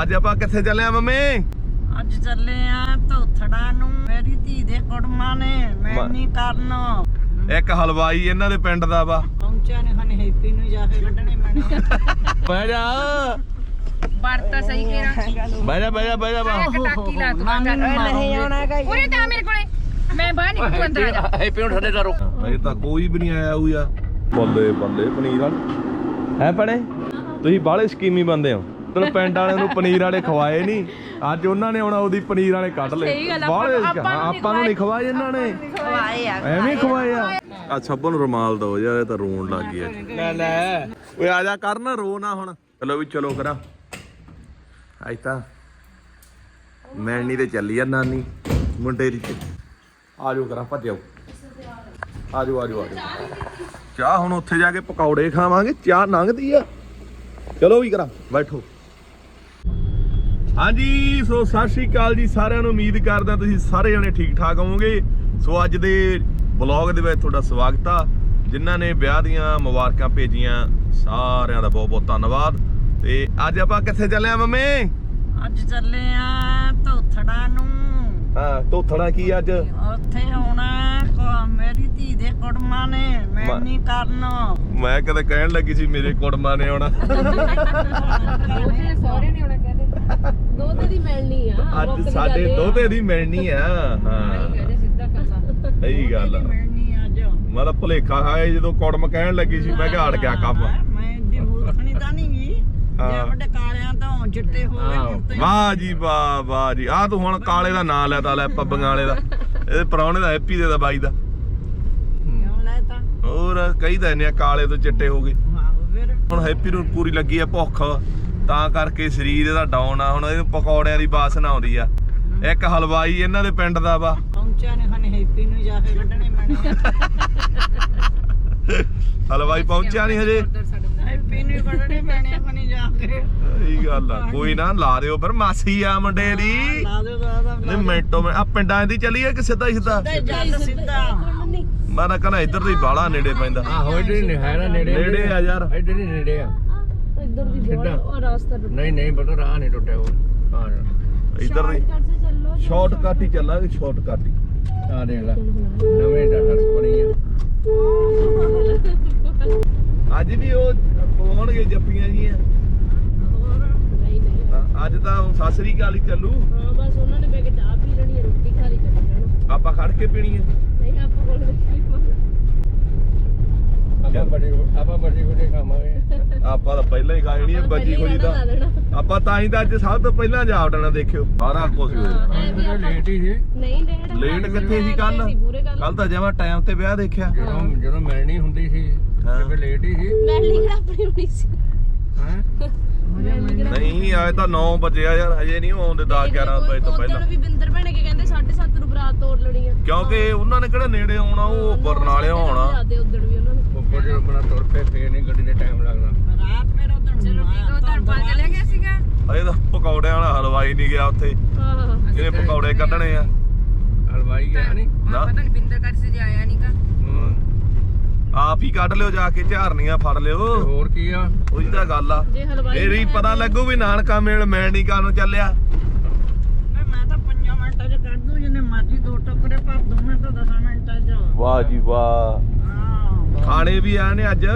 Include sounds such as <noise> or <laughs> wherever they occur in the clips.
ਅੱਜ ਆਪਾਂ ਕਿੱਥੇ ਚੱਲੇ ਆ ਮੰਮੀ? ਅੱਜ ਚੱਲੇ ਆ ਧੋਥੜਾ ਨੂੰ। ਮੇਰੀ ਧੀ ਦੇ ਕੁੜਮਾਂ ਨੇ ਮੈਂ ਨਹੀਂ ਕਰਨਾ। ਇੱਕ ਹਲਵਾਈ ਇਹਨਾਂ ਦੇ ਪਿੰਡ ਦਾ ਵਾ। ਪਹੁੰਚਿਆ ਨੇ ਖਨੇ ਹੈਪੀ ਨੂੰ ਜਾ ਕੇ ਕੱਢਣੇ ਮੈਨੇ ਬਹਿ ਜਾ। ਵਰਤਾ ਸਹੀ ਕਿਹੜਾ ਬਹਿ ਜਾ ਬਹਿ ਜਾ ਬਹਿ ਜਾ ਟਾਕੀ ਲਾ ਤੂੰ ਚੱਲ ਨਹੀਂ ਆਉਣਾ ਹੈਗਾ ਉਰੇ ਤਾਂ ਆ ਮੇਰੇ ਕੋਲੇ। ਮੈਂ ਬਾਹਰ ਨਹੀਂ ਤੂੰ ਅੰਦਰ ਆ ਜਾ। ਹੈਪੀ ਨੂੰ ਥੱਲੇ ਦਾ ਰੁਕ ਅਜੇ ਤਾਂ ਕੋਈ ਵੀ ਨਹੀਂ ਆਇਆ ਹੋਇਆ ਬੱਲੇ ਬੱਲੇ ਪਨੀਰ ਵਾਲ। ਹੈ ਪਣੇ ਤੁਸੀਂ ਬਾਹਲੇ ਸਕੀਮੀ ਬੰਦੇ ਹੋ। ਤੈਨੂੰ ਪਿੰਡ ਵਾਲਿਆਂ ਨੂੰ ਪਨੀਰ ਵਾਲੇ ਖਵਾਏ ਨਹੀਂ ਅੱਜ ਉਹਨਾਂ ਨੇ ਆਉਣਾ ਉਹਦੀ ਪਨੀਰ ਵਾਲੇ ਕੱਢ ਲਏ। ਸਹੀ ਗੱਲ ਆ, ਬਾਹਲੇ ਆਪਾਂ ਨੂੰ ਨਹੀਂ ਆਪਾਂ ਨੂੰ ਨਹੀਂ ਖਵਾਏ ਇਹਨਾਂ ਨੇ। ਖਵਾਏ। ਆ ਐਵੇਂ ਖਵਾਏ ਆ। ਆ ਸਭਨ ਨੂੰ ਰੁਮਾਲ ਦੋ ਯਾਰ ਇਹ ਤਾਂ ਰੋਣ ਲੱਗ ਗਿਆ ਲੈ ਲੈ। ਓਏ ਆ ਜਾ ਕਰ ਨਾ ਰੋ ਨਾ ਹੁਣ। ਚਲੋ ਵੀ ਚਲੋ ਕਰਾ। ਅੱਜ ਤਾਂ ਮੈਣੀ ਤੇ ਚੱਲੀ ਆ ਨਾਨੀ ਮੁੰਡੇ ਦੀ ਤੇ। ਆ ਜਾਓ ਕਰਾ ਭੱਜਿਓ। ਆ ਜਾਓ ਆ ਜਾਓ ਆ ਜਾਓ ਚਾਹ ਹੁਣ ਉੱਥੇ ਜਾ ਕੇ ਪਕੌੜੇ ਖਾਵਾਂਗੇ ਚਾਹ ਲੰਘਦੀ ਆ। ਚਲੋ ਵੀ ਕਰਾ ਬੈਠੋ। ਹਾਂਜੀ ਸੋ ਸਤਿ ਸ਼੍ਰੀ ਅਕਾਲ ਜੀ ਸਾਰਿਆਂ ਨੂੰ। ਉਮੀਦ ਕਰਦਾ ਤੁਸੀਂ ਸਾਰੇ ਜਣੇ ਠੀਕ ਠਾਕ ਹੋਵੋਗੇ। ਸੋ ਅੱਜ ਦੇ ਵਲੌਗ ਦੇ ਵਿੱਚ ਤੁਹਾਡਾ ਸਵਾਗਤ ਆ। ਜਿਨ੍ਹਾਂ ਨੇ ਵਿਆਹ ਦੀਆਂ ਮੁਬਾਰਕਾਂ ਭੇਜੀਆਂ ਸਾਰਿਆਂ ਦਾ ਬਹੁਤ ਬਹੁਤ ਧੰਨਵਾਦ। ਤੇ ਅੱਜ ਆਪਾਂ ਕਿੱਥੇ ਚੱਲੇ ਆ ਮੰਮੀ? ਅੱਜ ਚੱਲੇ ਆ ਧੋਥੜਾ ਨੂੰ। ਹਾਂ ਤੋਥੜਾ ਕੀ ਅੱਜ? ਉੱਥੇ ਆਉਣਾ ਕੋ- ਮੇਰੀ ਧੀ ਦੇ ਕੁੜਮਾਂ ਨੇ ਮੈਂ ਮ- ਨਹੀਂ ਕਰਨਾ। ਮੈਂ ਕਦੇ ਕਹਿਣ ਲੱਗੀ ਸੀ ਮੇਰੇ ਕੁੜਮਾਂ ਨੇ ਆਉਣਾ। ਉਹਦੇ ਸਹੁਰੇ ਨੇ ਦੋਤੇ ਦੀ ਮਿਲਣੀ ਆ ਅੱਜ ਸਾਡੇ ਦੋਤੇ ਦੀ ਮਿਲਣੀ ਆ ਹਾਂ। ਕਹਿੰਦੇ ਸਿੱਧਾ ਕਰਦਾ ਸਹੀ ਗੱਲ ਆ। ਮਿਲਣੀ ਅੱਜ। ਮਤਲਬ ਭੁਲੇਖਾ ਖਾਏ ਜਦੋਂ ਕੁੜਮ ਕਹਿਣ ਲੱਗੀ ਸੀ ਮੈਂ ਕਿਹਾ ਅੜ ਗਿਆ ਕੰਮ। ਮੈਂ ਦੀ ਮੂਰਖਣੀ ਤਾਂ ਨਹੀਂ ਗਈ। ਜੇ ਵੱਡੇ ਕਾਲਿਆਂ ਤੋਂ ਚਿੱਟੇ ਹੋ ਗਏ ਤੇ ਵਾਹ ਜੀ ਵਾਹ ਵਾਹ ਜੀ। ਆ ਤੂੰ ਹੁਣ ਕਾਲੇ ਦਾ ਨਾਂ ਲੈਤਾ ਲੈ ਪੱਬੀਆਂ ਵਾਲੇ ਦਾ। ਇਹਦੇ ਪਰੌਣੇ ਦਾ ਹੈਪੀ ਦੇ ਦਾ ਬਾਈ ਦਾ। ਕਿਉਂ ਲੈ ਤਾਂ? ਹੋਰ ਤਾਂ ਇੰਨੇ ਆ ਕਾਲੇ ਤੋਂ ਚਿੱਟੇ ਹੋ ਗਏ। ਹਾਂ ਫਿਰ। ਹੁਣ ਹੈਪੀ ਨੂੰ ਪੂਰੀ ਲੱਗੀ ਆ ਭੁੱਖ। ਤਾਂ ਕਰਕੇ ਸਰੀਰ ਇਹਦਾ ਡਾਊਨ ਆ। ਹੁਣ ਇਹਨੂੰ ਪਕੌੜਿਆਂ ਦੀ ਬਾਸਨਾ ਆਉਂਦੀ ਆ। ਇੱਕ ਹਲਵਾਈ ਇਹਨਾਂ ਦੇ ਪਿੰਡ ਦਾ ਵਾ। ਪਹੁੰਚਿਆ ਨੇ ਖਨੇ ਹੈਪੀ ਨੂੰ ਜਾ ਕੇ ਕੱਢਣੇ ਮੈਨੇ ਹਲਵਾਈ ਪਹੁੰਚਿਆ ਨਹੀਂ ਹਜੇ। ਹੈਪੀ ਨੂੰ ਹੀ ਕੱਢਣੇ ਮੈਨੇ ਖਨੇ ਜਾ ਕੇ। ਸਹੀ ਗੱਲ ਆ। ਕੋਈ ਨਾ ਲਾ ਦਿਓ ਪਰ ਮਾਸੀ ਆ ਮੁੰਡੇ ਦੀ। ਲਾ ਦਿਓ ਨਹੀਂ ਮਿੰਟੋ ਮਿੰਟ। ਆ ਪਿੰਡਾਂ ਦੀ ਚੱਲੀਏ ਕਿ ਸਿੱਧਾ ਹੀ ਸਿੱਧਾ? ਮੈਂ ਤਾਂ ਕਹਿੰਦਾ ਇੱਧਰ ਦੀ ਬਾਲਾ ਨੇੜੇ ਪੈਂਦਾ। ਆਹੋ ਇੱਧਰ ਹੀ ਹੈ ਨਾ ਨੇੜੇ। ਨੇੜੇ ਆ ਯਾਰ। ਇੱਧਰ ਹੀ ਨੇੜੇ ਆ। ਇੱਧਰ ਦੀ ਸਿੱਧਾ ਉਹ ਰਾਸਤਾ ਟੁੱਟ ਨਹੀਂ ਨਹੀਂ ਪਤਾ ਰਾਹ ਨਹੀਂ ਟੁੱਟਿਆ ਉਹ। ਹਾਂ। ਇੱਧਰ ਦੀ ਕੱਟ ਸੇ ਚੱਲੋ ਸ਼ਾਰਟਕਟ ਹੀ ਚੱਲਾਂਗੇ ਸ਼ਾਰਟਕਟ ਹੀ। ਆ ਦੇਖ ਲੈ। ਨਵੇਂ ਦਾ। ਸੜਕ ਬਣੀ ਆ। ਅੱਜ ਵੀ ਉਹ ਪਵਾਉਣਗੇ ਜੱਫੀਆਂ ਜੀਆਂ। ਨਹੀਂ ਨਹੀਂ। ਹਾਂ, ਅੱਜ ਤਾਂ ਉਹ ਸਤਿ ਸ੍ਰੀ ਅਕਾਲ ਹੀ ਚੱਲੂ। ਹਾਂ ਬਸ ਉਹਨਾਂ ਨੇ ਬੈ ਕੇ ਚਾਹ ਪੀ ਲੈਣੀ ਹੈ ਰੋਟੀ ਖਾ ਲਈ ਚੱਲ ਜਾਣਾ। ਆਪਾਂ ਖੜ ਕੇ ਪੀਣੀ ਹੈ ਨਹੀਂ ਆਪਾਂ ਕੋਲ ਆਪਾਂ ਬੜੀ ਆਪਾਂ ਬੜੀ ਗੁੱਡੇ ਖਾਵਾਂਗੇ। ਆਪਾਂ ਤਾਂ ਪਹਿਲਾਂ ਹੀ ਖਾ ਲੈਣੀ ਹੈ ਬੱਜੀ ਖੋਜੀ ਦਾ ਆਪਾਂ ਤਾਂ ਹੀ ਤਾਂ ਅੱਜ ਸਭ ਤੋਂ ਪਹਿਲਾਂ ਜਾ ਵੜਨਾ ਦੇਖਿਓ। ਸਾਰਾ ਕੁਝ ਹੋ ਜਾਣਾ ਉਹ ਲੇਟ ਹੀ ਸੀ। ਨਹੀਂ ਡੇਢ ਲੇਟ ਕਿੱਥੇ ਸੀ ਕੱਲ ਕੱਲ ਤਾਂ ਜਮਾ ਟਾਈਮ ਤੇ ਵਿਆਹ ਦੇਖਿਆ। ਜਦੋਂ ਜਦੋਂ ਮਿਲਣੀ ਹੁੰਦੀ ਸੀ। ਤੇ ਲੇਟ ਹੀ ਸੀ। ਮੈਂ ਲਿਖਣਾ ਆਪਣੀ ਹੋਣੀ ਸੀ। ਹੈ? ਨਹੀਂ ਆਏ ਤਾਂ 9 ਵਜੇ ਆ ਯਾਰ ਹਜੇ ਨਹੀਂ ਆਉਂਦੇ 10 11 ਵਜੇ ਤੋਂ ਪਹਿਲਾਂ। ਵੀ ਬਿੰਦਰ ਭੈਣੇ ਕੇ ਕਹਿੰਦੇ 7:30 ਨੂੰ ਬਰਾਤ ਤੋੜ ਲੈਣੀ ਆ। ਕਿਉਂਕਿ ਉਹਨਾਂ ਨੇ ਕਿਹੜਾ ਨੇੜੇ ਆਉਣਾ ਉਹ ਬਰਨਾਲੇ ਆਉਣਾ। ਜਾਂਦੇ ਉਦੋਂ ਵੀ ਉਹਨਾਂ ਨੇ ਉੱਪਰ ਜਦੋਂ ਬਣਾ ਤੁਰ ਪਏ ਫੇਰ ਨਹੀਂ ਗੱਡੀ ਦੇ ਟਾਈਮ ਲੱਗਦਾ। ਰਾਤ ਫਿਰ ਉਧਰ ਚਲੋ ਠੀਕ ਉਹ ਧਰਪਾ ਚਲੇ ਗਿਆ ਸੀਗਾ। ਅਜੇ ਤਾਂ ਪਕੌੜਿਆਂ ਵਾਲਾ ਹਲਵਾਈ ਨਹੀਂ ਗਿਆ ਉੱਥੇ। ਹਾਂ ਜਿਹਨੇ ਪਕੌੜੇ ਕੱਢਣੇ ਆ। ਹਲਵਾਈ ਗਿਆ ਨਹੀਂ। ਨਾ। ਨਹੀਂ ਬਿੰਦਰ ਕਰ ਸੇ ਜਾਇਆ ਨਹੀਂਗਾ। ਆਪ ਹੀ ਕੱਢ ਲਿਓ ਜਾ ਕੇ ਝਾਰਨੀਆਂ ਫੜ ਲਿਓ। ਤੇ ਹੋਰ ਕੀ ਆ? ਉਹੀ ਤਾਂ ਗੱਲ ਆ। ਜੇ ਹਲਵਾਈ ਇਹ ਵੀ ਪਤਾ ਲੱਗੂ ਵੀ ਨਾਨਕਾ ਮੇਲ ਮੈਣੀਕਾ ਨੂੰ ਚੱਲਿਆ। ਮੈਂ ਮੈਂ ਤਾਂ 5 ਮਿੰਟਾਂ 'ਚ ਕੱਢ ਦੂੰ ਜਿੰਨੇ ਮਰਜ਼ੀ ਦੋ ਟੋਕਰੇ ਭਰ ਦੂੰ ਮੈਂ ਤਾਂ 10 ਮਿੰਟਾਂ 'ਚ। ਵਾਹ ਜੀ ਵਾਹ। ਹਾਂ। ਖਾਣੇ ਵੀ ਆਏ ਨੇ ਅੱਜ?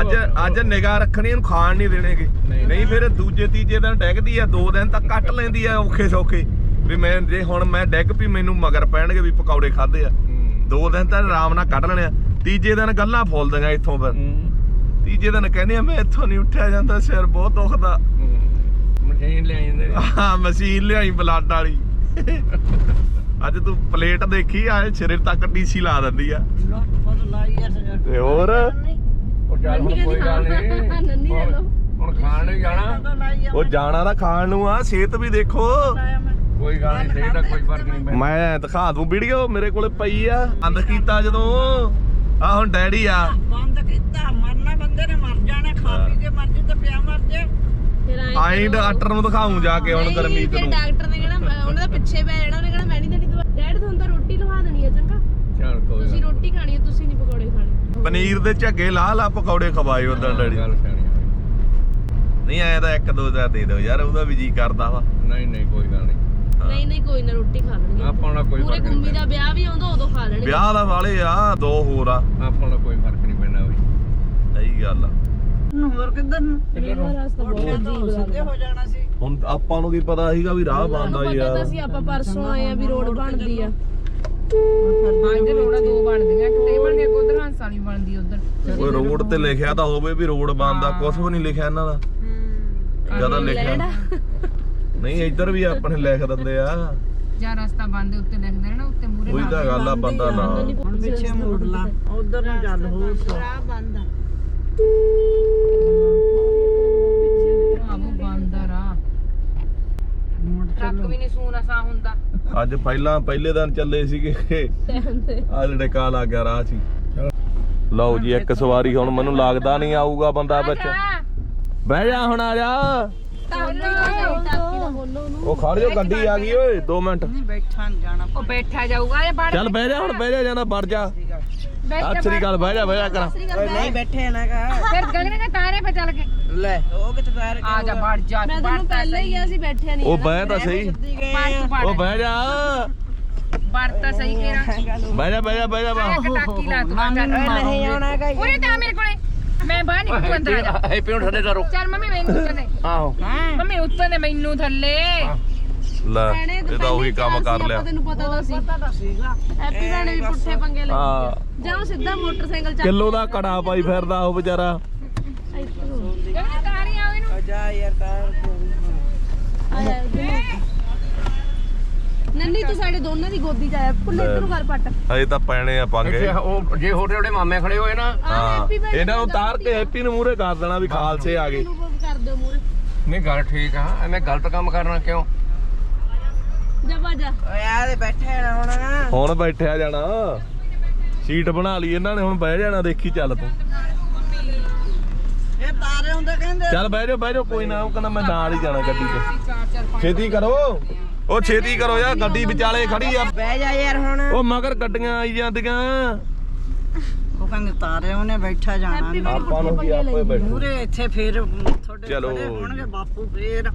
ਅੱਜ ਅੱਜ ਨਿਗਾਹ ਰੱਖਣੀ ਇਹਨੂੰ ਖਾਣ ਨਹੀਂ ਦੇਣਗੇ। ਨਹੀਂ। ਫਿਰ ਦੂਜੇ ਤੀਜੇ ਦਿਨ ਡੈਗਦੀ ਆ ਦੋ ਦਿਨ ਤੱਕ ਕੱਟ ਲੈਂਦੀ ਆ ਔਖੇ ਸੌਖੇ। ਵੀ ਮੈਂ ਜੇ ਹੁਣ ਮੈਂ ਡੈਗ ਵੀ ਮੈਨੂੰ ਮਗਰ ਪੈਣਗੇ ਵੀ ਪਕੌੜੇ ਖਾਦੇ ਆ। ਦੋ ਦਿਨ ਤਾਂ ਆਰਾਮ ਨਾਲ ਕੱਢ ਲੈਣੇ ਆ। ਤੀਜੇ ਦਿਨ ਗੱਲਾਂ ਫੋਲਦੀਆਂ ਇੱਥੋਂ ਫਿਰ। ਤੀਜੇ ਦਿਨ ਕਹਿੰਦੇ ਆ ਮੈਂ ਇੱਥੋਂ ਨਹੀਂ ਉੱਠਿਆ ਜਾਂਦਾ ਸਿਰ ਬਹੁਤ ਦੁਖਦਾ। ਮਸ਼ੀਨ ਲੈ ਜਾਂਦੇ। ਆਹ ਮਸ਼ੀਨ ਲਿਆਈ ਬਲੱਡ ਵਾਲੀ। <laughs> ਅੱਜ ਤੂੰ ਪਲੇਟ ਦੇਖੀ ਆ ਸਿਰੇ ਤੱਕ ਡੀਸੀ ਲਾ ਦਿੰਦੀ ਆ ਲੋਟ ਫੋਟ ਲਾਈ ਐ ਸਜਾ ਤੇ ਹੋਰ? ਉਹ ਚੱਲ ਹੁਣ ਕੋਈ ਗੱਲ ਨਹੀਂ। <laughs> ਨੰਨੀ ਲੈ ਲਓ। ਹੁਣ ਖਾਣ ਨੂੰ ਜਾਣਾ। ਉਹ ਜਾਣਾ ਤਾਂ ਖਾਣ ਨੂੰ ਆ ਸਿਹਤ ਵੀ ਦੇਖੋ। ਕੋਈ ਗੱਲ ਨਹੀਂ ਸਹੀ ਦਾ ਕੋਈ ਫ਼ਰਕ ਨਹੀਂ ਮੈਂ। ਦਿਖਾ ਦੂੰ ਵੀਡੀਓ ਮੇਰੇ ਕੋਲੇ ਪਈ ਆ। ਬੰਦ ਕੀਤਾ ਜਦੋਂ। ਆ ਹੁਣ ਡੈਡੀ ਆ। ਬੰਦ ਕੀਤਾ ਮਰਨਾ ਬੰਦੇ ਨੇ ਮਰ ਜਾਣਾ ਖਾ ਪੀ ਕੇ ਮਰ ਜੇ ਤੇ ਪਿਆ ਮਰ ਜੇ। ਆਈ ਡਾਕਟਰ ਨੂੰ ਦਿਖਾਉਂ ਜਾ ਕੇ ਹੁਣ ਗਰਮੀਤ ਨੂੰ। ਡਾਕਟਰ ਨੇ ਕਹਿਣਾ ਮੈਂ- ਉਹਨਾਂ ਦਾ ਪਿੱਛੇ ਪੈ ਜਾਣਾ ਉਹਨੇ ਕਹਿਣਾ ਮੈਂ ਨਹੀਂ ਦੇਣੀ ਦਵਾ ਡੈਡ ਤੁਹਾਨੂੰ ਤਾਂ ਰੋਟੀ ਲਵਾ ਦੇਣੀ ਹੈ ਚੰਗਾ ਚੱਲ ਕੋਈ ਤੁਸੀਂ ਰੋਟੀ ਖਾਣੀ ਹੈ ਤੁਸੀਂ ਨਹੀਂ ਪਕੌੜੇ ਖਾਣੇ ਪਨੀਰ ਦੇ ਝੱਗੇ ਲਾ ਲਾ ਪਕੌੜੇ ਖਵਾਏ ਉਦੋਂ ਡੈਡੀ। ਗੱਲ ਸਿਆਣੀ ਹੋਈ। ਨਹੀਂ ਆਇਆ ਤਾਂ ਇੱਕ ਦੋ ਹਜ਼ਾਰ ਦੇ ਦਿਓ ਯਾਰ ਉਹਦਾ ਵੀ ਜੀ ਕਰਦਾ ਵਾ। ਨਹੀਂ ਨਹੀਂ ਕੋਈ ਗੱਲ ਨਹੀਂ। ਨਹੀਂ ਨਹੀਂ ਕੋਈ ਨਾ ਰੋਟੀ ਖਾ ਲੈਣਗੇ। ਆਪਾਂ ਨਾਲ ਕੋਈ ਪੂਰੇ ਫ਼ਰਕ ਨਹੀਂ ਗੁੰਮੀ ਦਾ ਵਿਆਹ ਵੀ ਆਉਂਦਾ ਉਦੋਂ ਖਾ ਲੈਣਗੇ। ਵਿਆਹ ਦਾ ਵਾਲੇ ਆ ਦੋ ਹੋਰ ਆ। ਪੈਂਦਾ। ਆਪਾਂ ਨਾਲ ਕੋਈ ਫ਼ਰਕ ਨਹੀਂ ਪੈਣਾ ਵੀ ਸਹੀ ਗੱਲ ਆ। ਨੂੰ ਹੋਰ ਕਿੱਧਰ ਨੂੰ? ਇਹ ਰਸਤਾ ਬਹੁਤ ਅਜੀਬ ਸਿੱਧੇ ਲੱਗਦਾ। ਹੋ ਜਾਣਾ ਸੀ। ਹੁਣ ਆਪਾਂ ਨੂੰ ਕੀ ਪਤਾ ਸੀਗਾ ਵੀ ਰਾਹ ਬੰਦਾ ਪਤਾ ਯਾਰ ਤਾਂ ਸੀ ਆਪਾਂ ਪਰਸੋਂ ਆਏ ਆ ਵੀ ਰੋਡ ਬਣਦੀ ਆ। ਪੰਜ ਰੋੜਾ ਦੋ ਬਣਦੀਆਂ ਇੱਕ ਤੇ ਬਣਦੀ ਇੱਕ ਉਧਰ ਹੰਸ ਵਾਲੀ ਬਣਦੀ ਉਧਰ। ਕੋਈ ਰੋਡ ਤੇ ਲਿਖਿਆ ਤਾਂ ਹੋਵੇ ਵੀ ਰੋਡ ਬੰਦਾ ਕੁਝ ਵੀ ਨਹੀਂ ਲਿਖਿਆ ਇਹਨਾਂ ਦਾ। ਜ਼ਿਆਦਾ ਲਿਖਿਆ। ਨਹੀਂ ਇੱਧਰ ਵੀ ਆਪਣੇ ਲਿਖ ਦਿੰਦੇ ਆ। ਜਾਂ ਰਸਤਾ ਬੰਦ ਉੱਤੇ ਲਿਖ ਦੇਣਾ ਨਾ ਉੱਤੇ ਮੂਰੇ ਉਹੀ ਤਾਂ ਗੱਲ ਆ ਬੰਦਾ ਨਾ ਹੁਣ ਪਿੱਛੇ ਮੋੜ ਲਾ ਉਧਰ ਨੂੰ ਚੱਲ ਹੋਰ ਰਾਹ ਬੰਦ ਆ ਆਵੋ ਬੰਦ ਆ ਰਾਹ ਟਰੱਕ ਵੀ ਨਹੀਂ ਸੂਨਾ ਸਾ ਹੁੰਦਾ। ਅੱਜ ਪਹਿਲਾਂ ਪਹਿਲੇ ਦਿਨ ਚੱਲੇ ਸੀਗੇ ਆ ਜਿਹੜੇ ਕਾ ਲੱਗ ਗਿਆ ਰਾਹ 'ਚ ਹੀ। ਲਓ ਜੀ ਇੱਕ ਸਵਾਰੀ ਹੁਣ ਮੈਨੂੰ ਲੱਗਦਾ ਨਹੀਂ ਆਊਗਾ ਬੰਦਾ ਵਿੱਚ। ਬਹਿ ਜਾ ਹੁਣ ਆ ਜਾ। ਉਹ ਖੜ ਜਾ ਗੱਡੀ ਆ ਗਈ ਓਏ 2 ਮਿੰਟ। ਨਹੀਂ ਬੈਠਾ ਨੀ ਜਾਣਾ। ਉਹ ਬੈਠਾ ਜਾਊਗਾ ਇਹ ਬੜ ਚੱਲ ਬਹਿ ਜਾ ਹੁਣ ਬਹਿ ਜਾ ਜਾਣਾ ਵੜ ਜਾ। ਸਤਿ ਸ੍ਰੀ ਅਕਾਲ ਬਹਿ ਜਾ ਬਹਿ ਜਾ ਕਰਾਂ। ਨਹੀਂ ਬੈਠੇ ਨਾ ਕਾ ਫਿਰ ਗਗਨ ਦੇ ਤਾਰੇ ਪੇ ਚੱਲ ਕੇ। ਲੈ ਉਹ ਕਿਤੇ ਪੈਰ ਆ ਜਾ ਵੜ ਜਾ ਮੈਂ ਤੈਨੂੰ ਪਹਿਲਾਂ ਹੀ ਕਿਹਾ ਸੀ ਬੈਠਿਆ ਨਹੀਂ ਉਹ ਬਹਿ ਤਾਂ ਸਹੀ। ਉਹ ਬਹਿ ਜਾ। ਵੜ ਤਾਂ ਸਹੀ ਕੇਰਾ। ਬਹਿ ਜਾ ਬਹਿ ਜਾ ਬਹਿ ਜਾ ਬਾ ਟਾਕੀ ਲਾ ਤੂੰ ਚੱਲ ਨਹੀਂ ਆਉਣਾ ਕਾ ਉਰੇ ਤਾਂ ਮੇਰੇ ਕੋਲੇ। ਮੈਂ ਬਾਹਰ ਨਹੀਂ ਤੂੰ ਅੰਦਰ ਆ ਜਾ। ਹੈਪੀ ਹੁਣ ਥੱਲੇ ਕਰੋ ਚੱਲ ਮੰਮੀ ਮੈਨੂੰ ਉੱਤੇ ਦੇ। ਆਹੋ। ਮੰਮੀ ਉੱਤੇ ਦੇ ਮੈਨੂੰ ਥੱਲੇ। ਲੈ ਇਹ ਤਾਂ ਉਹੀ ਕੰਮ ਕਰ ਲਿਆ। ਤੈਨੂੰ ਪਤਾ ਤਾਂ ਸੀ। ਪਤਾ ਸੀਗਾ। ਹੈਪੀ ਭੈਣੇ ਵੀ ਪੁੱਠੇ ਪੰਗੇ ਲੈ ਹਾਂ। ਜਾਓ ਸਿੱਧਾ ਮੋਟਰਸਾਈਕਲ ਚੱਕ ਕਿਲੋ ਦਾ ਕੜਾ ਪਾਈ ਫਿਰਦਾ ਉਹ ਵਿਚਾਰਾ। ਗਗਨ ਤਾਰੀ ਆਓ ਇਹਨੂੰ ਜਾ ਯਾਰ ਤਾਰ ਆਇਆ ਨੰਨੀ ਤੂੰ ਸਾਡੇ ਦੋਨਾਂ ਦੀ ਗੋਦੀ ਚ ਆਇਆ। ਪੁੱਲੇ ਇੱਧਰ ਨੂੰ ਕਰ ਪੱਟ। ਹਜੇ ਤਾਂ ਪੈਣੇ ਆ ਪੰਗੇ ਇੱਥੇ ਉਹ ਜੇ ਹੋਟੇ ਉਹਦੇ ਮਾਮੇ ਖੜੇ ਹੋਏ ਨਾ। ਹਾਂ ਇਹਨਾਂ ਨੂੰ ਤਾਰ ਕੇ ਹੈਪੀ ਨੂੰ ਮੂਹਰੇ ਕਰ ਦੇਣਾ ਵੀ ਖਾਲਸੇ ਆ ਗਏ। ਨੂੰ ਕਰ ਦਿਓ ਮੂਰੇ ਨਹੀਂ ਗੱਲ ਠੀਕ ਆ। ਐਵੇਂ ਗਲਤ ਕੰਮ ਕਰਨਾ ਕਿਉਂ? ਜਾ ਬਾਜਾ ਓਏ ਆ ਦੇ ਬੈਠੇ ਨਾ ਹੁਣ। ਹੁਣ ਬੈਠਿਆ ਜਾਣਾ। ਸੀਟ ਬਣਾ ਲਈ ਇਹਨਾਂ ਨੇ ਹੁਣ ਬਹਿ ਜਾਣਾ ਦੇਖੀ ਚੱਲ ਤੂੰ। ਇਹ ਤਾਰੇ ਹੁੰਦੇ ਕਹਿੰਦੇ ਚੱਲ ਬਹਿ ਜਾ ਬਹਿ ਜਾ ਕੋਈ ਨਾ ਉਹ ਕਹਿੰਦਾ ਮੈਂ ਨਾਲ ਹੀ ਜਾਣਾ ਗੱਡੀ 'ਚ ਛੇਤੀ ਕਰੋ। ਉਹ ਛੇਤੀ ਕਰੋ ਯਾਰ ਗੱਡੀ ਵਿਚਾਲੇ ਖੜੀ ਆ। ਬਹਿ ਜਾ ਯਾਰ ਹੁਣ। ਉਹ ਮਗਰ ਗੱਡੀਆਂ ਆਈ ਜਾਂਦੀਆਂ। ਉਹ ਕਹਿੰਦੇ ਤਾਰੇ ਉਹਨੇ ਬੈਠਾ ਜਾਣਾ ਆਪਾਂ ਨੂੰ ਕੀ ਆਪੇ ਬੈਠੋ। ਪੂਰੇ ਇੱਥੇ ਫੇਰ ਤੁਹਾਡੇ ਚਲੋ। ਹੋਣਗੇ ਬਾਪੂ ਫੇਰ।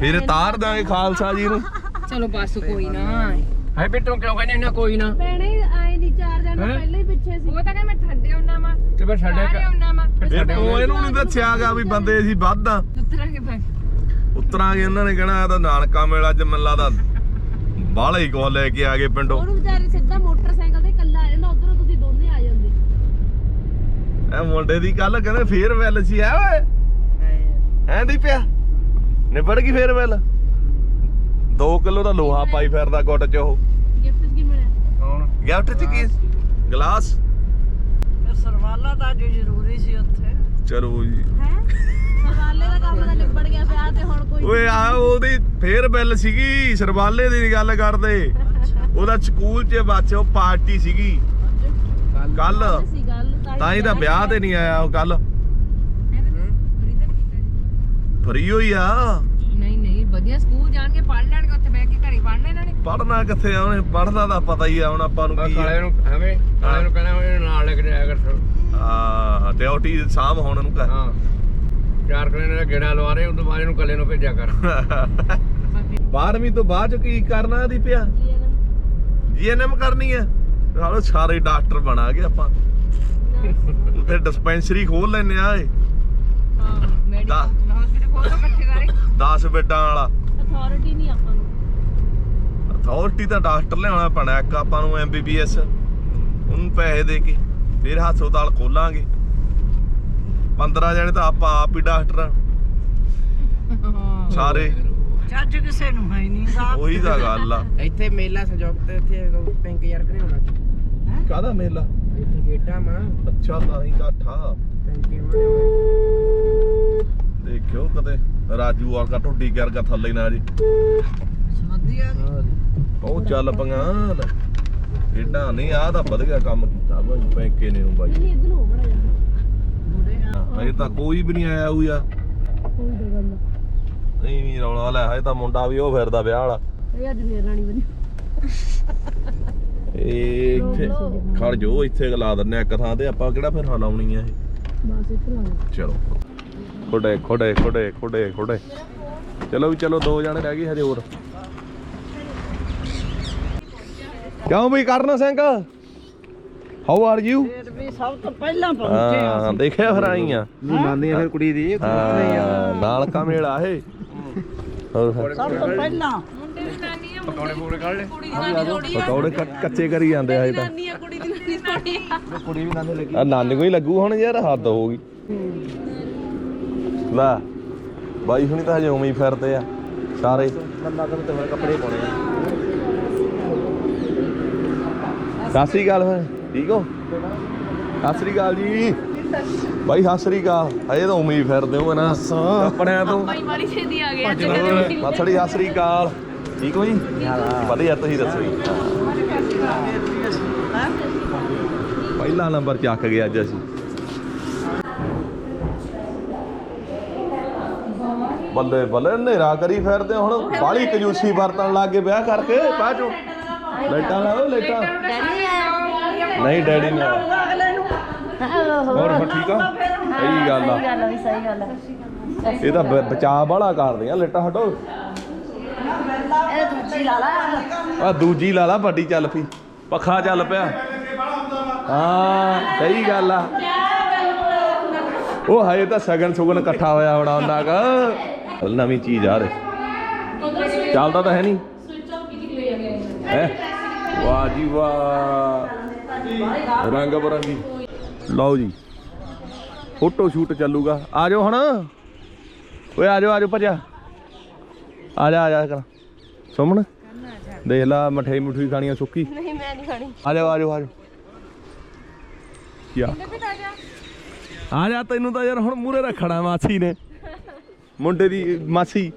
ਫਿਰ ਤਾਰ ਦਾਂਗੇ ਖਾਲਸਾ ਜੀ ਨੂੰ। ਚਲੋ ਬਸ ਕੋਈ ਨਾ। ਹੈਪੀ ਤੂੰ ਕਿਉਂ ਕਹਿੰਦੀ ਨਾ ਕੋਈ ਨਾ। ਭੈਣੇ ਆਏ ਨਹੀਂ ਚਾਰ ਜਣੇ ਪਹਿਲਾਂ ਹੀ ਪਿੱਛੇ ਸੀ। ਉਹ ਤਾਂ ਕਹਿੰਦਾ ਮੈਂ ਥੱਡੇ ਹੁੰਨਾ ਵਾ। ਤੇ ਫਿਰ ਸਾਡੇ ਸਾਰੇ ਹੁੰਨਾ ਵਾ। ਫਿਰ ਤੂੰ ਇਹਨੂੰ ਨਹੀਂ ਦੱਸਿਆਗਾ ਵੀ ਬੰਦੇ ਅਸੀਂ ਵੱਧ ਆ। ਉਤਰਾਂਗੇ ਫਿਰ ਉਤਰਾਂਗੇ ਉਹਨਾਂ ਨੇ ਕਹਿਣਾ ਇਹ ਤਾਂ ਨਾਨਕਾ ਮੇਲਾ ਚ ਮੈਨੂੰ ਲੱਗਦਾ ਬਾਹਲਾ ਹੀ ਕੋ ਲੈ ਕੇ ਆ ਗਏ ਪਿੰਡੋਂ। ਉਹਨੂੰ ਵਿਚਾਰੇ ਸਿੱਧਾ ਮੋਟਰਸਾਈਕਲ ਤੇ ਇਕੱਲਾ ਆ ਜਾਂਦਾ ਉਧਰੋਂ ਤੁਸੀਂ ਦੋਨੇ ਆ ਜਾਂਦੇ। ਇਹ ਮੁੰਡੇ ਦੀ ਕੱਲ ਕਹਿੰਦੇ ਫੇਰ ਵੈਲ ਸੀ ਆ ਓਏ? ਐਂ ਦੀ ਪਿਆ ਨਿਬੜ ਗਈ ਫੇਰ ਵੈਲ? 2 ਕਿਲੋ ਦਾ ਲੋਹਾ ਪਾਈ ਫਿਰਦਾ ਗੁੱਟ ਚ ਉਹ। ਗਿਫਟ ਕੀ ਮਿਲਿਆ? ਕੌਣ? ਗਿਫਟ ਚ ਕੀ? ਗਲਾਸ। ਫਿਰ ਸਰਵਾਲਾ ਤਾਂ ਅੱਜ ਜ਼ਰੂਰੀ ਸੀ ਉੱਥੇ। ਚਲੋ ਜੀ। ਹੈ? ਸਵਾਲੇ ਦਾ ਕੰਮ ਤਾਂ ਨਿਬੜ ਗਿਆ ਵਿਆਹ ਤੇ ਹੁਣ ਕੋਈ ਓਏ ਆ ਉਹਦੀ ਫੇਰ ਬਿੱਲ ਸੀਗੀ ਸਰਵਾਲੇ ਦੀ ਨੀ ਗੱਲ ਕਰਦੇ। ਉਹਦਾ ਸਕੂਲ 'ਚ ਬੱਚ ਉਹ ਪਾਰਟੀ ਸੀਗੀ। ਕੱਲ ਸੀ ਗੱਲ ਤਾਂ ਹੀ ਤਾਂ ਵਿਆਹ ਤੇ ਨਹੀਂ ਆਇਆ ਉਹ ਕੱਲ ਫਰੀ ਹੋਈ ਆ। ਵਧੀਆ ਸਕੂਲ ਜਾਣਗੇ ਪੜ੍ਹ ਲੈਣਗੇ ਉੱਥੇ ਬਹਿ ਕੇ ਘਰੇ ਪੜ੍ਹਨਾ ਇਹਨਾਂ ਨੇ। ਪੜਨਾ ਕਿੱਥੇ ਆ ਉਹਨੇ ਪੜਦਾ ਤਾਂ ਪਤਾ ਹੀ ਆ ਹੁਣ ਆਪਾਂ ਨੂੰ ਕੀ ਕਾਲੇ ਆ ਨੂੰ ਐਵੇਂ ਕਾਲੇ ਨੂੰ ਕਹਿੰਦਾ ਉਹਨੇ ਨਾਲ ਲੈ ਕੇ ਜਾਇਆ ਕਰ ਆ ਡਿਊਟੀ ਸਾਮ ਹੁਣ ਉਹਨੂੰ ਕਰ। ਹਾਂ। ਚਾਰ ਕਲੇ ਨੇ ਗੇੜਾ ਲਵਾ ਰਹੇ ਉਦੋਂ ਬਾਅਦ ਇਹਨੂੰ ਕੱਲੇ ਨੂੰ ਭੇਜਿਆ ਕਰ। <laughs> 12ਵੀਂ ਤੋਂ ਬਾਅਦ ਚ ਕੀ ਕਰਨਾ ਦੀ ਪਿਆ? ਜੀਐਨਐਮ ਕਰਨੀ ਆ? ਹਾਲੋ ਸਾਰੇ ਡਾਕਟਰ ਬਣਾਗੇ ਆਪਾਂ। ਫਿਰ ਡਿਸਪੈਂਸਰੀ ਖੋਲ ਲੈਨੇ ਆ ਏ ਹਾਂ ਮੈਡੀਕਲ ਹਸਪੀਟਲ ਖੋਲ ਦੋ ਇਕੱਠੇ ਸਾਰੇ। 10 ਬੈੱਡਾਂ ਵਾਲਾ। ਅਥਾਰਟੀ ਨਹੀਂ ਆਪਾਂ ਨੂੰ। ਅਥਾਰਟੀ ਤਾਂ ਡਾਕਟਰ ਲਿਆਉਣਾ ਪੈਣਾ ਇੱਕ ਆਪਾਂ ਨੂੰ ਐਮਬੀਬੀਐਸ ਉਹਨੂੰ ਪੈਸੇ ਦੇ ਕੇ ਫਿਰ ਹਸਪਤਾਲ ਖੋਲਾਂਗੇ। 15 ਜਣੇ ਤਾਂ ਆਪਾਂ ਆਪ ਹੀ ਡਾਕਟਰ ਆ। ਸਾਰੇ। ਚੱਜ ਕਿਸੇ ਨੂੰ ਹੈ ਨਹੀਂ ਦਾ ਉਹੀ ਤਾਂ ਗੱਲ ਆ। ਇੱਥੇ ਮੇਲਾ ਸੰਜੋਗ ਤੇ ਇੱਥੇ ਪਿੰਕ ਯਾਰ ਕਰੇ ਹੋਣਾ। ਕਾਹਦਾ ਮੇਲਾ? ਇੱਥੇ ਗੇਟਾਂ ਮਾ ਅੱਛਾ ਤਾਂ ਹੀ ਇਕੱਠਾ ਪਿੰਕ ਯਾਰ ਦੇਖਿਓ ਕਦੇ ਰਾਜੂ ਵਰਗਾ ਟੁੱਟੀ ਵਰਗਾ ਥੱਲੇ ਨਾ ਜੀ। ਉਹ ਚੱਲ ਪੰਗਾਂ ਏਡਾ ਨਹੀਂ ਆ ਤਾਂ ਵਧ ਗਿਆ ਕੰਮ ਕੀਤਾ ਬਾਈ ਬੈਂਕੇ ਨੇ ਉਹ ਬਾਈ। ਨਹੀਂ ਇਧਰ ਹੋ ਬੜਾ ਜਾਂਦਾ ਹਜੇ ਤਾਂ ਕੋਈ ਵੀ ਨਹੀਂ ਆਇਆ ਤਾਂ ਗੱਲ ਨਹੀਂ ਨਹੀਂ ਰੌਲਾ ਲੈ ਹਜੇ ਤਾਂ ਮੁੰਡਾ ਵੀ ਉਹ ਫਿਰਦਾ ਵਿਆਹ ਵਾਲਾ। ਇਹ ਅੱਜ ਮੇਰਾ ਰਾਣੀ ਬਣੀ। ਇਹ ਇੱਥੇ ਖੜ ਜੋ ਇੱਥੇ ਲਾ ਦਿੰਨੇ ਆ ਇੱਕ ਥਾਂ ਤੇ ਆਪਾਂ ਕਿਹੜਾ ਫਿਰ ਹਲਾਉਣੀ ਆ ਇਹ? ਬਸ ਇੱਥੇ ਲਾ ਚਲੋ। ਖੋੜੇ ਖੋੜੇ ਖੋੜੇ ਖੋੜੇ ਖੋੜੇ। ਚਲੋ ਵੀ ਚਲੋ ਦੋ ਜਾਣੇ ਰਹਿ ਗਏ ਹਜੇ ਹੋਰ। ਕਿਉਂ ਵੀ Karan Singh? How are you ਫੇਰ ਵੀ ਸਭ ਤੋਂ ਪਹਿਲਾਂ ਪਹੁੰਚੇ ਆ ਹਾਂ ਦੇਖਿਆ ਫਿਰ ਆਈ ਆ। ਨਾਨੀ ਫਿਰ ਕੁੜੀ ਦੀ ਹਾਂ, ਨਾਲ ਕਾ ਮੇਲਾ ਹੈ ਹੋਰ ਸਭ ਤੋਂ ਪਹਿਲਾਂ। ਮੁੰਡੇ ਦੀ ਨਾਨੀ ਆ ਪਕੌੜੇ ਪਕੌੜੇ ਕੱਢ ਲੈ ਕੁੜੀ ਦੀ ਨਾਨੀ ਥੋੜੀ ਆ। ਪਕੌੜੇ ਕੱਚ- ਕਰੀ ਜਾਂਦੇ ਆ ਹਜੇ ਤਾਂ। ਨਾਨੀ ਆ ਕੁੜੀ ਦੀ ਨਾਨੀ ਥੋੜੀ ਆ। ਕੁੜੀ ਵੀ ਨਾਨੀ ਲੱਗੀ। ਆ ਨਾਨੀ ਕੋਈ ਲੱਗੂ ਹੁਣ ਯਾਰ ਹੱਦ ਹੋ ਗਈ। ਲੈ ਬਾਈ ਹੁਣੀ ਤਾਂ ਹਜੇ ਉਵੇਂ ਹੀ ਫਿਰਦੇ ਆ ਸਾਰੇ। ਬੰਦਾ ਤਾਂ ਤੇ ਕੱਪੜੇ ਪਾਉਣੇ ਆ। ਸਤਿ ਸ੍ਰੀ ਅਕਾਲ ਫਿਰ ਠੀਕ ਹੋ? ਸਤਿ ਸ੍ਰੀ ਅਕਾਲ ਜੀ। ਬਾਈ ਸਤਿ ਸ੍ਰੀ ਅਕਾਲ। ਹਜੇ ਤਾਂ ਉਵੇਂ ਹੀ ਫਿਰਦੇ ਹੋ ਨਾ ਕੱਪੜਿਆਂ ਤੋਂ। ਛੇਦੀ ਆ ਗਿਆ ਅੱਜ ਮੱਥੜੀ ਸਤਿ ਸ੍ਰੀ ਅਕਾਲ। ਠੀਕ ਹੋ ਜੀ? ਵਧੀਆ ਤੁਸੀਂ ਦੱਸੋ ਜੀ? ਪਹਿਲਾ ਨੰਬਰ ਚੱਕ ਗਏ ਅੱਜ ਅਸੀਂ। ਬੱਲੇ ਬੱਲੇ ਹਨੇਰਾ ਕਰੀ ਫਿਰਦੇ ਹੁਣ ਬਾਲੀ ਕੰਜੂਸੀ ਵਰਤਣ ਲੱਗ ਗਏ ਵਿਆਹ ਕਰਕੇ ਬਾਅਦ ਚੋਂ ਲਾਈਟਾਂ ਲਾਓ ਨਹੀਂ ਡੈਡੀ ਨੇ ਆਇਆ। ਅਗਲੇ ਨੂੰ ਹੋਰ ਫਿਰ ਠੀਕ ਆ ਸਹੀ ਗੱਲ ਆ ਸਹੀ ਗੱਲ ਹੈ ਇਹ ਤਾਂ ਬਚਾਅ ਬਾਲਾ ਕਰਦੀਆਂ ਲਾਈਟਾਂ ਹਟੋ ਇਹ ਦੂਜੀ ਲਾ ਲਾ ਆ ਦੂਜੀ ਲਾ ਲਾ ਵੱਡੀ ਚੱਲ ਪਈ ਪੱਖਾ ਚੱਲ ਪਿਆ ਹਾਂ ਸਹੀ ਗੱਲ ਆ ਉਹ ਹਜੇ ਤਾਂ ਸਗਨ ਸੁਗਨ ਇਕੱਠਾ ਹੋਇਆ ਹੋਣਾ ਉਹਨਾਂ ਕਾ ਨਵੀਂ ਚੀਜ਼ ਆ ਰਹੀ ਚੱਲਦਾ ਤਾਂ ਹੈ ਨਹੀਂ। ਹੈ? ਵਾਹ ਜੀ ਵਾਹ। ਰੰਗ ਬਰੰਗੀ। ਲਓ ਜੀ। ਫੋਟੋ ਸ਼ੂਟ ਚੱਲੂਗਾ। ਆ ਜਾਓ ਹੁਣ। ਓਏ ਆ ਜਾਓ ਆ ਜਾਓ ਭਜਾ। ਆ ਜਾ ਆ ਜਾ ਕਰ। ਸੁਮਣ ਦੇਖ ਲਾ ਮਠਿਆਈ ਮਠੂਈ ਖਾਣੀਆਂ ਸੁੱਕੀ। ਨਹੀਂ ਮੈਂ ਨਹੀਂ ਖਾਣੀ। ਆ ਜਾ ਆ ਜਾ ਆ ਜਾ ਕੀ ਆ ਜਾ। ਤੈਨੂੰ ਤਾਂ ਯਾਰ ਹੁਣ ਮੂਰੇ ਰੱਖਣਾ ਮਾਸੀ ਨੇ। ਮੁੰਡੇ ਦੀ ਮਾਸੀ।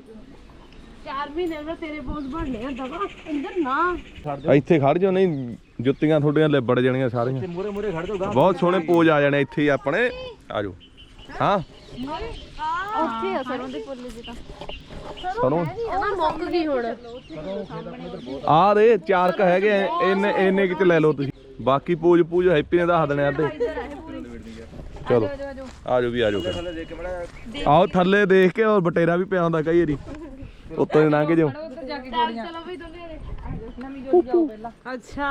4 ਮਹੀਨੇ ਦਾ ਤੇਰੇ ਬੋਝ ਬਣਨੇ ਆ ਦਵਾ ਅੰਦਰ ਨਾ। ਇੱਥੇ ਖੜ ਜਾਓ ਨਹੀਂ ਜੁੱਤੀਆਂ ਤੁਹਾਡੀਆਂ ਲਿਬੜ ਜਾਣੀਆਂ ਸਾਰੀਆਂ। ਮੂਰੇ ਮੂਰੇ ਖੜ ਜਾਓ ਬਹੁਤ ਸੋਹਣੇ ਪੋਜ ਆ ਜਾਣੇ ਇੱਥੇ ਹੀ ਆਪਣੇ। ਆ ਜਾਓ। ਹਾਂ। ਉੱਥੇ ਆ ਸਰੋਂ ਦੇ ਫੁੱਲ ਜੀ ਤਾਂ ਸਰੋਂ? ਉਹ ਨਾ ਮੁੱਕ ਗਈ ਹੁਣ। ਆ ਦੇ ਚਾਰ ਕ ਹੈਗੇ ਆ, ਇੰਨੇ ਇੰਨੇ ਕਿ ਚ ਲੈ ਲਓ ਤੁਸੀਂ। ਬਾਕੀ ਪੂਜ ਪੂਜ ਹੈਪੀ ਨੇ ਦੱਸ ਦੇਣੇ ਚਲੋ। ਆ ਜਾਓ ਵੀ ਆ ਜਾਓ ਫਿਰ। ਦੇਖ ਕੇ ਮੜਾ ਆਓ ਥੱਲੇ ਦੇਖ ਕੇ ਔਰ ਬਟੇਰਾ ਵੀ ਪਿਆ ਹੁੰਦਾ ਕਈ ਵਾਰੀ। ਉੱਤੋਂ ਦੀ ਲੰਘ ਜਾਓ। ਚਲੋ ਵੀ ਦੋਨੇ ਅੱਛਾ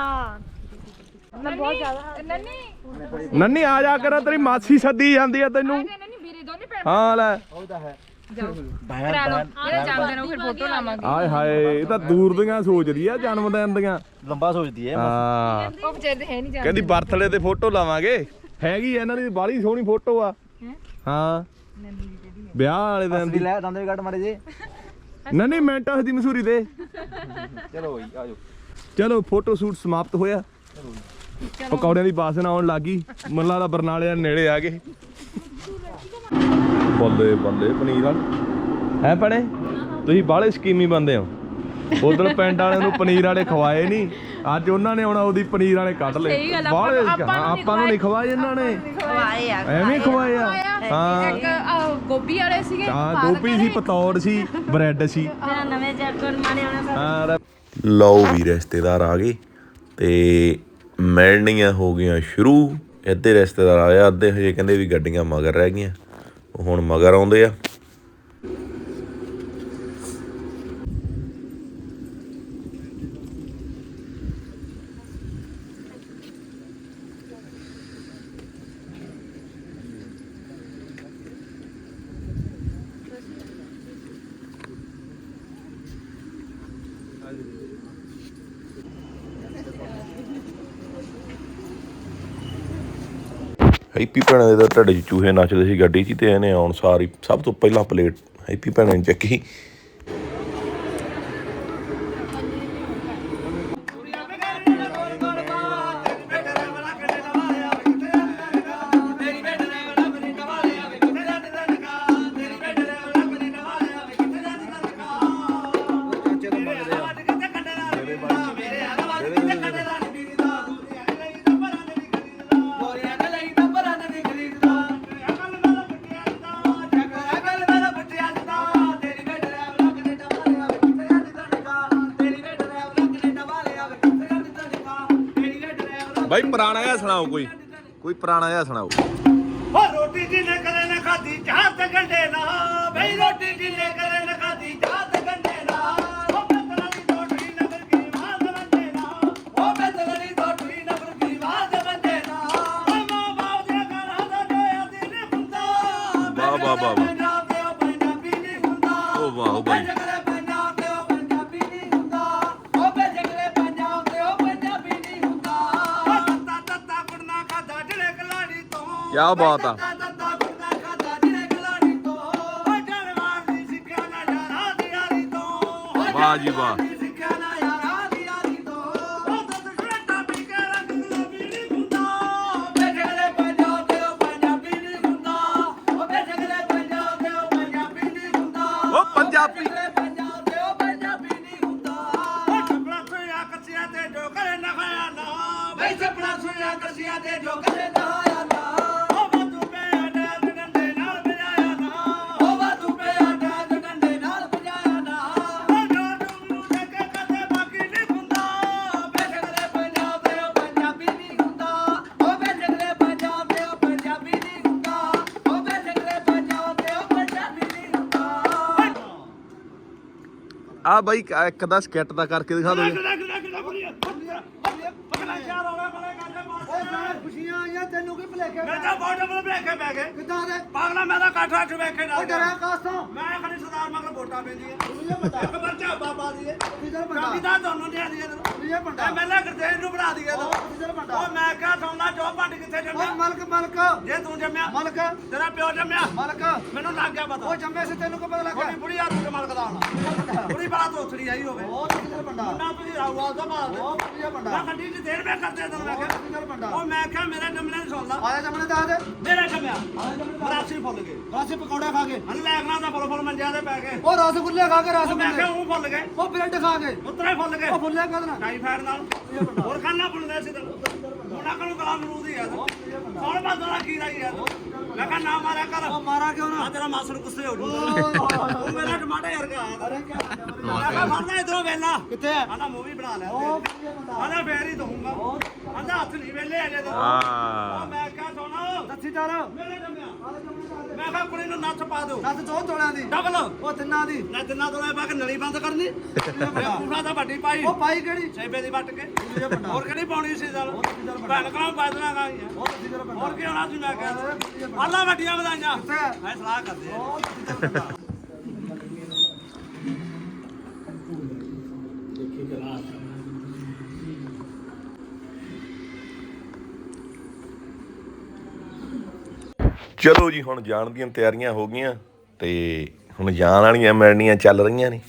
ਬਹੁਤ ਜ਼ਿਆਦਾ ਨੰਨੀ ਨੰਨੀ। ਆ ਜਾ ਕਰ ਤੇਰੀ ਮਾਸੀ ਸੱਦੀ ਜਾਂਦੀ ਆ ਤੈਨੂੰ। ਨੰਨੀ ਵੀਰੇ ਦੋਨੇ ਭੈਣ ਹਾਂ ਲੈ। ਆਏ ਹਾਏ ਇਹ ਤਾਂ ਦੂਰ ਦੀਆਂ ਸੋਚਦੀ ਆ ਜਨਮ ਦਿਨ ਦੀਆਂ। ਲੰਬਾ ਸੋਚਦੀ ਹੈ ਹਾਂ। ਉਹ ਵਿਚਾਰੇ ਤੇ ਹੈ ਨਹੀਂ ਜਾਂਦੇ ਕਹਿੰਦੀ ਬਰਥਡੇ ਤੇ ਫੋਟੋ ਲਾਵਾਂਗੇ। ਹੈਗੀ ਆ ਇਹਨਾਂ ਦੀ ਬਾਲੀ ਸੋਹਣੀ ਫੋਟੋ ਆ। ਹਾਂ? ਵਿਆਹ ਵਾਲੇ ਦਿਨ ਦੀ। ਲੈ ਦੰਦੇ ਕੱਟ ਮਾਰੇ ਜੇ ਨੰਨੀ ਮਿੰਟਾਂ ਦੀ ਮਸੂਰੀ ਦੇ। ਚਲੋ ਬਈ ਆ ਜਾਓ। ਚਲੋ ਫੋਟੋ ਸ਼ੂਟ ਸਮਾਪਤ ਹੋਇਆ। ਪਕੌੜਿਆਂ ਦੀ ਬਾਸਨਾ ਆਉਣ ਲੱਗੀ। ਮੱਲਾ ਦਾ ਬਰਨਾਲੇ ਦੇ ਨੇੜੇ ਆ ਗਏ। ਬੱਲੇ ਬੱਲੇ ਪਨੀਰ ਵਾਲ। ਹੈ ਪੜੇ ਤੁਸੀਂ ਬਾਹਲੇ ਸਕੀਮੀ ਬੰਦੇ ਹੋ। ਉਧਰ ਪਿੰਡ ਵਾਲਿਆਂ ਨੂੰ ਪਨੀਰ ਵਾਲੇ ਖਵਾਏ ਨਹੀਂ ਅੱਜ ਉਹਨਾਂ ਨੇ ਆਉਣਾ ਉਹਦੀ ਪਨੀਰ ਵਾਲੇ ਕੱਢ ਲਏ। ਬਾਹਲੇ ਆਪਾਂ ਨੂੰ ਨਹੀਂ ਖਵਾਏ। ਇਹਨਾਂ ਨੇ। ਖਵਾਏ। ਆ ਐਵੇਂ ਖਵਾਏ ਆ। ਹਾਂ। ਇੱਕ ਆਹ, ਗੋਭੀ ਵਾਲੇ ਸੀਗੇ ਹਾਂ ਗੋਭੀ ਸੀ ਪਤੌੜ ਸੀ ਬ੍ਰੈਡ ਸੀ। ਮੇਰਾ ਨਵੇਂ ਜਰਕਨ ਮਾਨੇ ਆਉਣਾ ਲਓ ਵੀ ਰਿਸ਼ਤੇਦਾਰ ਆ ਗਏ ਤੇ ਮਿਲਣੀਆਂ ਹੋ ਗਈਆਂ ਸ਼ੁਰੂ। ਅੱਧੇ ਰਿਸ਼ਤੇਦਾਰ ਆਇਆ ਅੱਧੇ ਹਜੇ ਕਹਿੰਦੇ ਵੀ ਗੱਡੀਆਂ ਮਗਰ ਰਹਿ ਗਈਆਂ। ਉਹ ਹੁਣ ਮਗਰ ਆਉਂਦੇ ਆ। ਹੈਪੀ ਭੈਣਾਂ ਦੇ ਤਾਂ ਢੱਡੇ 'ਚ ਚੂਹੇ ਨੱਚਦੇ ਸੀ, ਗੱਡੀ 'ਚ ਤੇ ਇਹਨੇ ਆਉਣ ਸਾਰੀ, ਸਭ ਤੋਂ ਪਹਿਲਾਂ ਪਲੇਟ ਹੈਪੀ ਭੈਣਾਂ ਨੇ ਚੱਕੀ। ਬਾਈ, ਪੁਰਾਣਾ ਜਿਹਾ ਸੁਣਾਓ ਕੋਈ। ਕੋਈ ਪੁਰਾਣਾ ਜਿਹਾ ਸੁਣਾਓ। ਓ ਰੋਟੀ ਨੇ ਕਦੇ ਨਾ ਖਾਧੀ? ਚਾਹ ਤੇ ਗੰਡੇ ਨਾ। ਬਈ ਰੋਟੀ ਜਿੰਨੇ ਪੰਜਾਬ। ਦੇ ਉਹ ਪੰਜਾਬੀ ਨਹੀਂ ਹੁੰਦਾ ਉਹ ਛਪੜਾ ਸੁਇਆ ਕੱਸੀਆਂ ਤੇ ਜੋ ਕਰੇ ਨਾ। ਆ ਬਾਈ ਕ- ਇੱਕ ਦਾ ਸਕੈਟ ਦਾ ਕਰਕੇ ਦਿਖਾ ਦਿਓ ਖੁਸ਼ੀਆਂ ਆਈਆਂ ਤੈਨੂੰ ਕੀ ਭਲੇਖੇ ਮੈਂ ਤਾਂ ਬੋਰਡ ਬਲ ਭਲੇਖੇ ਬੈ ਗਏ ਕਿੱਦਾਂ ਦੇ ਪਾਗਲਾ ਮੈਂ ਤਾਂ ਕਾਠਾ ਚ ਵੇਖੇ ਨਾ ਡਰਿਆ ਕਾਸੋਂ ਮੈਂ ਵੋਟਾਂ ਪੈਂਦੀਆਂ ਇੱਕ ਬੱਚਾ ਬਾਬਾ ਦੀ ਹੈ ਕਾਫੀ ਤਾਂ ਤੁਹਾਨੂੰ ਨਹੀਂ ਆਦੀ ਇਹ ਬੰਦਾ ਮੈਂ ਨਾ ਗਰਦੇਜ ਨੂੰ ਬਣਾ ਤੂੰ ਉਹ ਮੈਂ ਕਿਹਾ ਸੌਂਦਾ ਜੋ ਪੰਡ ਕਿੱਥੇ ਜੰਮਿਆ ਮਲਕ ਮਲਕ। ਜੇ ਤੂੰ ਜੰਮਿਆ। ਮਲਕ। ਤੇਰਾ ਪਿਓ ਜੰਮਿਆ। ਮਲਕ। ਮੈਨੂੰ ਲੱਗ ਗਿਆ ਪਤਾ। ਉਹ ਜੰਮੇ ਸੀ ਤੈਨੂੰ ਕੋ ਪਤਾ ਲੱਗਾ ਬੁੜੀ ਬੁੜੀ ਆ ਤੂੰ ਮਲਕ ਦਾ ਹੋਣਾ ਬੁੜੀ ਬੜਾ ਤੋਥੜੀ ਆਈ ਹੋਵੇ। ਬਹੁਤ ਕਿਧਰ ਬੰਦਾ ਮੁੰਡਾ ਤੁਸੀਂ ਰਾਉਵਾਲ ਦਾ ਮਾਰ ਬਹੁਤ ਵਧੀਆ ਬੰਦਾ ਮੈਂ ਗੱਡੀ 'ਚ ਦੇਰ ਮੈਂ ਕਰਦੇ ਤੈਨੂੰ ਮੈਂ ਕਿਹਾ। ਕਿਧਰ ਬੰਦਾ ਉਹ ਮੈਂ ਕਿਹਾ ਮੇਰੇ ਜੰਮਣੇ ਨੂੰ ਸੁਣ ਲਾ। ਆਇਆ ਜੰਮਣੇ ਦੱਸ ਦੇ। ਮੇਰੇ ਜੰਮਿਆ। ਮਰਾਸੀ ਫੁੱਲ ਗਏ। ਮਰਾਸੀ ਪਕੌੜੇ ਖਾ ਕੇ। ਹਣ ਲੈਗਣਾ ਦਾ ਫੁੱਲ ਫੁੱਲ ਮੰਜਿਆਂ ਦੇ ਪੈ ਗਏ। ਉਹ ਰਸਗੁੱਲੇ ਖਾ ਕੇ ਰਸਗੁੱਲੇ ਮੈਂ ਕਿਹਾ ਉਹ ਫੁੱਲ ਗਏ। ਉਹ ਬ੍ਰੈਡ ਖਾ ਕੇ। ਉਤਰੇ ਫੁੱਲ ਗਏ। ਉਹ ਫੁੱਲੇ ਕਦ ਨਾਲ ਟਾਈਫਾਇਡ ਨਾਲ। ਹੋਰ ਖਾਣਾ ਫੁੱਲਦੇ ਸੀ ਤੈਨੂੰ ਉਹਨਾਂ ਕੋਲ ਗਲਾ ਮਰੂਦ ਹੀ ਆ ਕੌਣ ਬਾਦਾਂ ਦਾ ਕੀੜਾ ਹੀ ਆ ਮੈਂ ਕਿਹਾ ਨਾ ਮਾਰਿਆ ਕਰ। ਉਹ ਮਾਰਾ ਕਿਉਂ ਨਾ? ਤੇਰਾ ਮਾਸਰ ਗੁੱਸੇ ਹੋ ਜੂਗਾ। ਉਹ ਮੇਰਾ ਟਮਾਟਾ ਯਾਰ ਕਾ ਅਰੇ ਕੀ ਮੈਂ ਕਿਹਾ ਫੜਨਾ ਇਧਰੋਂ ਵੇਲਾ। ਕਿੱਥੇ ਆਂਦਾ ਮੂਵੀ ਬਣਾ ਲਿਆ। ਆਂਦਾ ਫੇਰ ਹੀ ਦਊਂਗਾ। ਆਂਦਾ ਹੱਥ ਨਹੀਂ ਵੇਲੇ ਅਜੇ ਤੇ ਹਾਂ। ਮੈਂ ਕਿਹਾ ਸੁਣੋ। ਦੱਸੀ ਚੱਲ ਮੇਰੇ ਜੰਮਿਆ। ਮੈਂ ਕਿਹਾ ਕੁੜੀ ਨੂੰ ਨੱਥ ਪਾ ਦਿਓ। ਨੱਥ ਦੋ ਤੋਲਿਆਂ ਦੀ। ਡਬਲ। ਉਹ ਤਿੰਨਾਂ ਦੀ। ਨਾ ਤਿੰਨਾਂ ਪਾ ਕੇ ਨਲੀ ਬੰਦ ਕਰਨੀ। ਪੂਰਾ ਤਾਂ ਵੱਡੀ ਪਾਈ। ਉਹ ਪਾਈ ਕਿਹੜੀ? ਸੇਬੇ ਦੀ ਵੱਟ ਕੇ। ਹੋਰ ਕਿਹੜੀ ਪਾਉਣੀ ਸੀ ਚੱਲ? ਭੈਣ ਕਰਾਂ ਬਾਦਲਾਂ ਗਾਈਆਂ ਹੋਰ ਕੀ ਹੋਣਾ ਸੀ ਮੈਂ ਕਿਹਾ। ਅੱਲਾ ਵੱਡੀਆਂ ਵਧਾਈਆਂ। ਮੈਂ ਸਲਾਹ ਕਰਦੇ ਆ। ਚਲੋ ਜੀ, ਹੁਣ ਜਾਣ ਦੀਆਂ ਤਿਆਰੀਆਂ ਹੋ ਗਈਆਂ ਤੇ ਹੁਣ ਜਾਣ ਵਾਲੀਆਂ ਮਿਲਣੀਆਂ ਚੱਲ ਰਹੀਆਂ ਨੇ।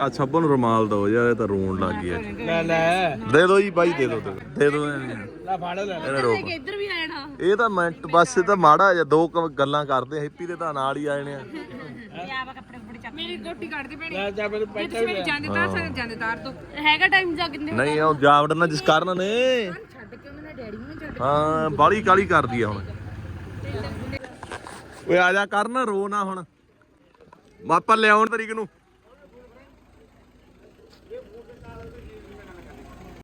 ਆ ਸਭਨ ਨੂੰ ਰੁਮਾਲ ਦੋ ਯਾਰ ਇਹ ਤਾਂ ਰੋਣ ਲੱਗ ਗਿਆ ਲੈ ਲੈ। ਦੇ ਦੋ ਜੀ ਬਾਈ ਦੇ ਦੋ ਦੇ ਦੋ। ਲੈ ਫੜ ਲੈ ਇਹਨੇ ਰੋਕ। ਇੱਧਰ ਵੀ ਆਣਾ ਇਹ ਤਾਂ ਮਿੰਟ ਬਸ ਇਹ ਤਾਂ ਮਾੜਾ ਜਿਹਾ ਦੋ ਕੁ ਗੱਲਾਂ ਕਰਦੇ ਹੈਪੀ ਦੇ ਤਾਂ ਨਾਲ ਹੀ ਆਏ ਨੇ ਮੇਰੀ ਰੋਟੀ ਕੱਢ ਦੇ ਭੈਣੇ ਲੈ ਜਾ ਪੈਸੇ ਤੁਸੀਂ ਮੇਰੇ ਜਾਂਦੇ ਤਾਰ ਸਕਦੇ ਜਾਂਦੇ ਤਾਰ ਦੋ। ਹੈਗਾ ਟਾਈਮ ਜਾ ਕਿੰਨੇ ਨਹੀਂ ਉਹ ਜਾਵੜਨਾ ਜਿਸ ਕਾਰਨ ਨੇ। ਛੱਡ ਕੇ ਉਹਨਾਂ ਡੈਡੀ ਨੂੰ ਛੱਡ ਹਾਂ ਬਾਲੀ ਕਾਲੀ ਕਰਦੀ ਆ ਹੁਣ। ਓਏ ਆ ਜਾ ਕਰਨ ਰੋ ਨਾ ਹੁਣ। ਵਾਪਰ ਲਿਆਉਣ ਤਰੀਕ ਨੂੰ।